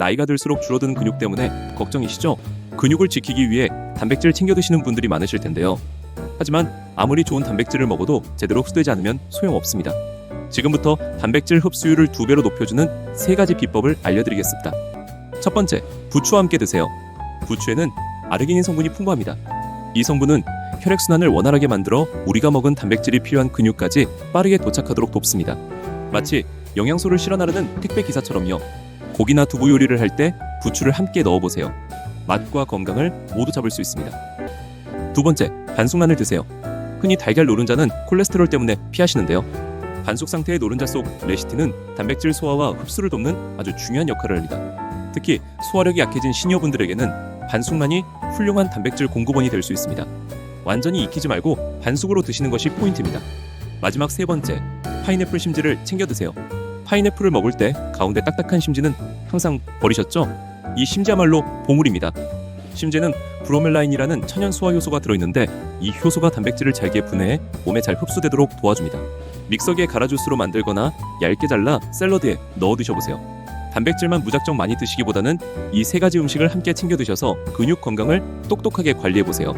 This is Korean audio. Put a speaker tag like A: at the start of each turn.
A: 나이가 들수록 줄어드는 근육 때문에 걱정이시죠? 근육을 지키기 위해 단백질 챙겨 드시는 분들이 많으실 텐데요. 하지만 아무리 좋은 단백질을 먹어도 제대로 흡수되지 않으면 소용없습니다. 지금부터 단백질 흡수율을 두 배로 높여주는 세 가지 비법을 알려드리겠습니다. 첫 번째, 부추와 함께 드세요. 부추에는 아르기닌 성분이 풍부합니다. 이 성분은 혈액순환을 원활하게 만들어 우리가 먹은 단백질이 필요한 근육까지 빠르게 도착하도록 돕습니다. 마치 영양소를 실어 나르는 택배 기사처럼요. 고기나 두부 요리를 할 때 부추를 함께 넣어보세요. 맛과 건강을 모두 잡을 수 있습니다. 두 번째, 반숙란을 드세요. 흔히 달걀 노른자는 콜레스테롤 때문에 피하시는데요. 반숙 상태의 노른자 속 레시틴은 단백질 소화와 흡수를 돕는 아주 중요한 역할을 합니다. 특히 소화력이 약해진 시니어분들에게는 반숙란이 훌륭한 단백질 공급원이 될 수 있습니다. 완전히 익히지 말고 반숙으로 드시는 것이 포인트입니다. 마지막 세 번째, 파인애플 심지를 챙겨 드세요. 파인애플을 먹을 때 가운데 딱딱한 심지는 항상 버리셨죠? 이 심지야말로 보물입니다. 심지는 브로멜라인이라는 천연 소화 효소가 들어있는데 이 효소가 단백질을 잘게 분해해 몸에 잘 흡수되도록 도와줍니다. 믹서기에 갈아 주스로 만들거나 얇게 잘라 샐러드에 넣어 드셔보세요. 단백질만 무작정 많이 드시기보다는 이 세 가지 음식을 함께 챙겨 드셔서 근육 건강을 똑똑하게 관리해 보세요.